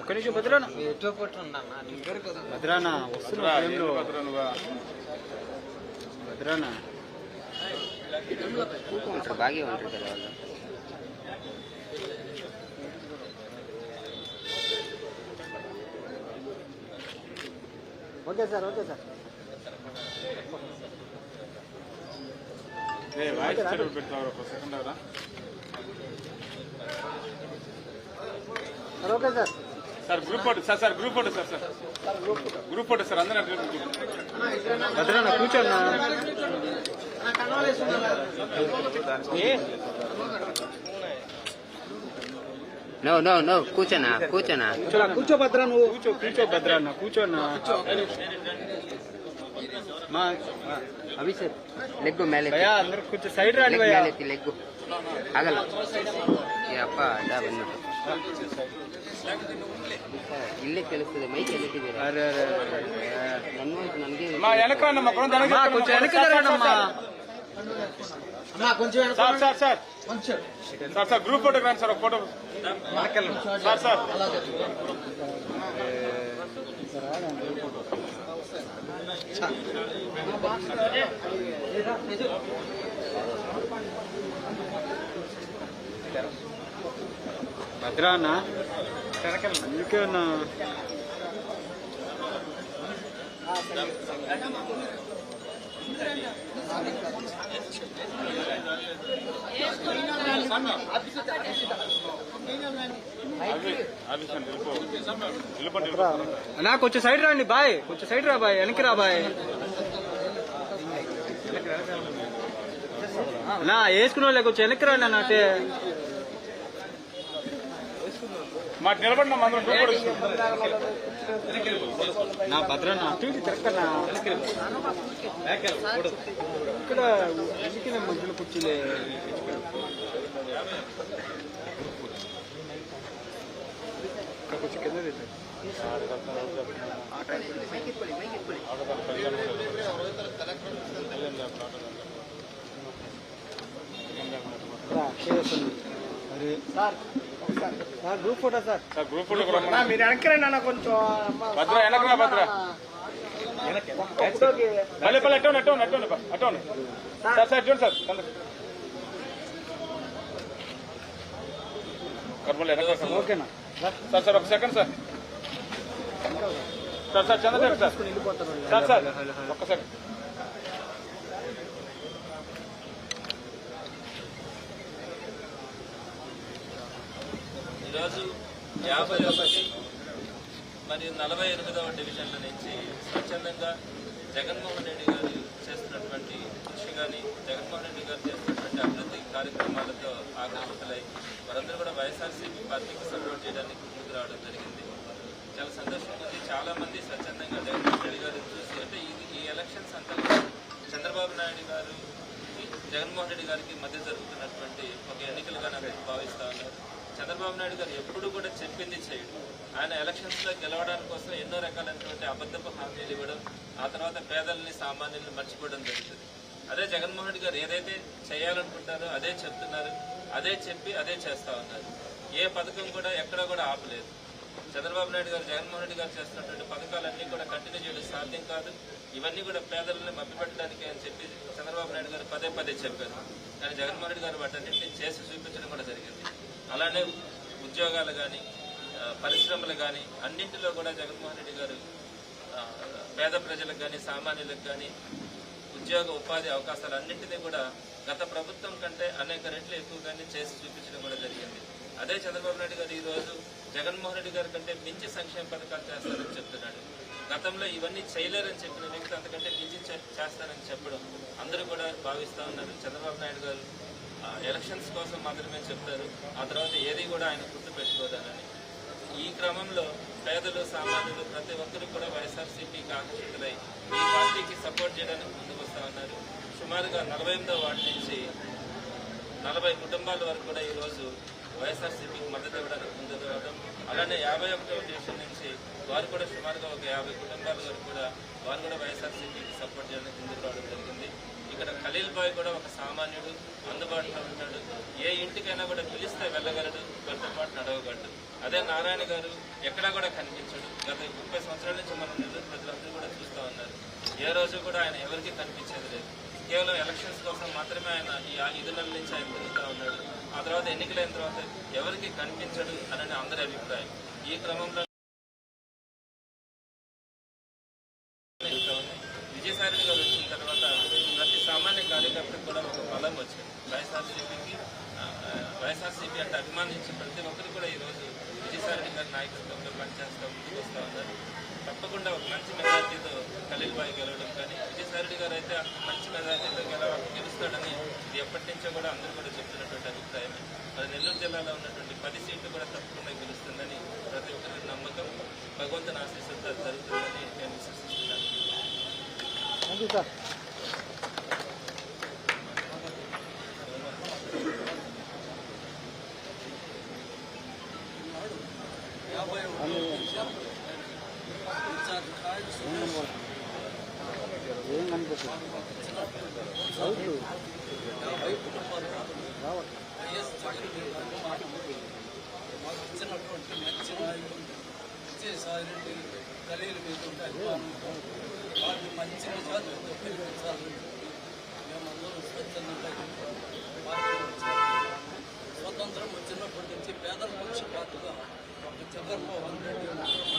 ఒక్క నిమిషం భద్రాన? ఎటో పట్టు భద్రాన వస్తున్నా భద్రాన? బాగా ఉంటారు కదా వాళ్ళు. Okay sir okay sir. Sir okay sir. Sir group photo sir sir group photo sir sir. Group photo sir అందరూ భద్రనా కూర్చోన్నా నో నో నో కూర్చోనా కూర్చోనా. కూర్చో భద్ర నువ్వు. కూర్చో కూర్చో భద్ర అన్న కూర్చోన్నా మా అభిషేక్ లెగ్గు మేలే భయ్యా అందరూ కూర్చో సైడ్ రాండి భయ్యా. అగల ఏ అప్ప డా ಇಲ್ಲೇ ಕೆಲಸದ ಮೈಕ್ ಎಲ್ಲಿಟ್ಟಿದ್ದೀರಾ అరే అరే అరే. ನನ್ನ voice ನನಗೆ మా వెనక రండి, మా కొరం అమ్మా, కొంచెం వెనక్కి జరగండమ్మా sir sir sir sir sir group photo రండి సార్ ఒక ఫోటో సార్ సార్ భద్రాన్న అందుకే అన్నా ఆఫీస్ అన్నా. కొంచెం సైడ్ రాండి బాయ్ కొంచెం సైడ్ రా బాయ్ వెనక్కి రా బాయ్. అన్నా వేసుకున్న వాళ్ళే కొంచెం వెనక్కి రాండి అన్నట్టే అంటే మాకు నిలబడిన అందరం గ్రూప్ ఫోటో నా భద్రన్న అటు ఇటు తిరక్కన్నా ఇక్కడ ఎందుకు మధ్యలో కుర్చీలే ఇక్కడ కొంచెం కింద పెట్టు. రా, చేస్తుంది. అరే sir sir group photo sir. Sir group photo కూడా. మీరు కొంచెం భద్ర వెనకరా భద్ర. పల్లె పల్లె అట్టండి అట్టండి అట్టండి అట్టండి సార్. సార్ చూడండి సార్. కర్మలు వెనక. ఓకేనా? సార్ సార్ ఒక second sir. Sir sir Chandrashekar sir. Sir sir ఒక్క సెకండ్. ఈరోజు యాభై ఒకటి మరియు నలభై ఎనిమిదవ డివిజన్ల నుంచి స్వచ్ఛందంగా జగన్మోహన్ రెడ్డి గారు చేస్తున్నటువంటి కృషి కానీ జగన్మోహన్ రెడ్డి గారు చేస్తున్నటువంటి అభివృద్ధి కార్యక్రమాలతో ఆకర్షితులై వారందరూ కూడా వైఎస్ఆర్సీపీ పార్టీకి సపోర్ట్ చేయడానికి ముందుకు రావడం జరిగింది చాలా సంతోషంగా ఉంది చాలా మంది స్వచ్ఛందంగా జగన్మోహన్ రెడ్డి గారిని చూసి అంటే ఇది ఈ ఎలక్షన్స్ అంతా కూడా చంద్రబాబు నాయుడు గారు జగన్మోహన్ రెడ్డి గారికి మధ్య జరుగుతున్నటువంటి ఒక ఎన్నికలుగా నాకు భావిస్తా ఉన్నారు చంద్రబాబు నాయుడు గారు ఎప్పుడు కూడా చెప్పింది చేయడు. ఆయన ఎలక్షన్స్లో గెలవడానికి కోసం ఎన్నో రకాలైనటువంటి అబద్ధపు హామీలు ఇవ్వడం ఆ తర్వాత పేదల్ని సామాన్యుల్ని మర్చిపోవడం జరుగుతుంది. అదే జగన్మోహన్ రెడ్డి గారు ఏదైతే చేయాలనుకుంటారో అదే చెప్తున్నారు. అదే చెప్పి అదే చేస్తా ఉన్నారు. ఏ పథకం కూడా ఎక్కడ కూడా ఆపలేదు. చంద్రబాబు నాయుడు గారు జగన్మోహన్ రెడ్డి గారు చేస్తున్నటువంటి పథకాలన్నీ కూడా కంటిన్యూ చేయడం సాధ్యం కాదు. ఇవన్నీ కూడా పేదలను మభ్యపెట్టడానికి అని చెప్పి చంద్రబాబు నాయుడు గారు పదే పదే చెప్పారు. కానీ జగన్మోహన్ రెడ్డి గారు వాటన్నింటినీ చేసి చూపించడం కూడా జరిగింది. అలానే ఉద్యోగాలు కానీ పరిశ్రమలు కానీ అన్నింటిలో కూడా జగన్మోహన్ రెడ్డి గారు పేద ప్రజలకు కానీ సామాన్యులకు కానీ ఉద్యోగ ఉపాధి అవకాశాలు అన్నింటినీ కూడా గత ప్రభుత్వం కంటే అనేక రెట్లు ఎక్కువగానే చేసి చూపించడం కూడా జరిగింది. అదే చంద్రబాబు నాయుడు గారు ఈరోజు జగన్మోహన్ రెడ్డి గారి కంటే మించి సంక్షేమ పథకాలు చేస్తారని చెప్తున్నాడు. గతంలో ఇవన్నీ చేయలేరని చెప్పిన వ్యక్తి అంతకంటే మించి చేస్తారని చెప్పడం అందరూ కూడా భావిస్తూ ఉన్నారు. చంద్రబాబు నాయుడు గారు ఎలక్షన్స్ కోసం మాత్రమే చెప్తారు. ఆ తర్వాత ఏది కూడా ఆయన గుర్తు పెట్టుకోదానని ఈ క్రమంలో పేదలు సామాన్యులు ప్రతి ఒక్కరు కూడా వైఎస్ఆర్సీపీకి ఆకర్షితులై ఈ పార్టీకి సపోర్ట్ చేయడానికి ముందుకు వస్తూ ఉన్నారు. సుమారుగా నలభై ఎనిమిదో వార్డు నుంచి నలభై కుటుంబాల వరకు కూడా ఈరోజు వైఎస్ఆర్సీపీకి మద్దతు ఇవ్వడానికి ముందుకు రావడం. అలానే యాభై ఒకటవ డివిజన్ నుంచి వారు కూడా సుమారుగా ఒక యాభై కుటుంబాల వరకు కూడా వారు కూడా వైఎస్ఆర్సీపీకి సపోర్ట్ చేయడానికి ముందుకు రావడం జరిగింది. ఇక్కడ ఖలీల్ బాయ్ కూడా ఒక సామాన్యుడు అందుబాటులో ఉంటాడు. ఏ ఇంటికైనా కూడా పిలిస్తే వెళ్ళగలడు వాళ్ళతో పాటు నడవగలడు. అదే నారాయణ గారు ఎక్కడా కూడా కనిపించడు. గత ముప్పై సంవత్సరాల నుంచి మనం నెల్లూరు ప్రజలందరూ కూడా చూస్తూ ఉన్నారు. ఏ రోజు కూడా ఆయన ఎవరికీ కనిపించేది లేదు. కేవలం ఎలక్షన్స్ కోసం మాత్రమే ఆయన ఈ ఐదు నెలల నుంచి ఆయన తిరుగుతూ ఉన్నాడు. ఆ తర్వాత ఎన్నికలైన తర్వాత ఎవరికి కనిపించడు అని అందరి అభిప్రాయం. ఈ క్రమంలో జరుగుతూ ఉంది. విజయసాయి రెడ్డి గారు వచ్చిన తర్వాత ప్రతి సామాన్య కార్యకర్తకు కూడా ఒక బలం వచ్చింది వైఎస్ఆర్సీపీకి ఆ, ఆ, వైఎస్ఆర్సీపీ అంటే అభిమానించే ప్రతి ఒక్కరు కూడా ఈరోజు విజయసాయి గారి నాయకత్వంలో పనిచేస్తూ ముందుకు వస్తూ ఉన్నారు తప్పకుండా ఒక మంచి మెజార్టీతో ఖలీల్ బాయ్ గెలవడం కానీ విజయసాయి గారు అయితే మంచి మెజార్టీతో గెలవ గెలుస్తాడని ఇది ఎప్పటి నుంచో కూడా అందరూ కూడా చెప్తున్నటువంటి అభిప్రాయమే మరి నెల్లూరు జిల్లాలో ఉన్నటువంటి పది సీట్లు కూడా తప్పకుండా గెలుస్తుందని ప్రతి ఒక్కరికి నమ్మకం భగవంతుని ఆశీస్సులతో జరుగుతుందని నేను విశ్వసిస్తున్నాను. మాకు ఇచ్చినటువంటి మంచి నాయకులు విజయసాయిరెడ్డి ఖలీలు మీద ఉంటాయి అభిమానం మంచి మెజార్టీతో గెలిపించాలని మేమందరం స్వచ్ఛందంగా స్వతంత్రం వచ్చినప్పటి నుంచి పేదల పక్షపాటుగా జగన్మోహన్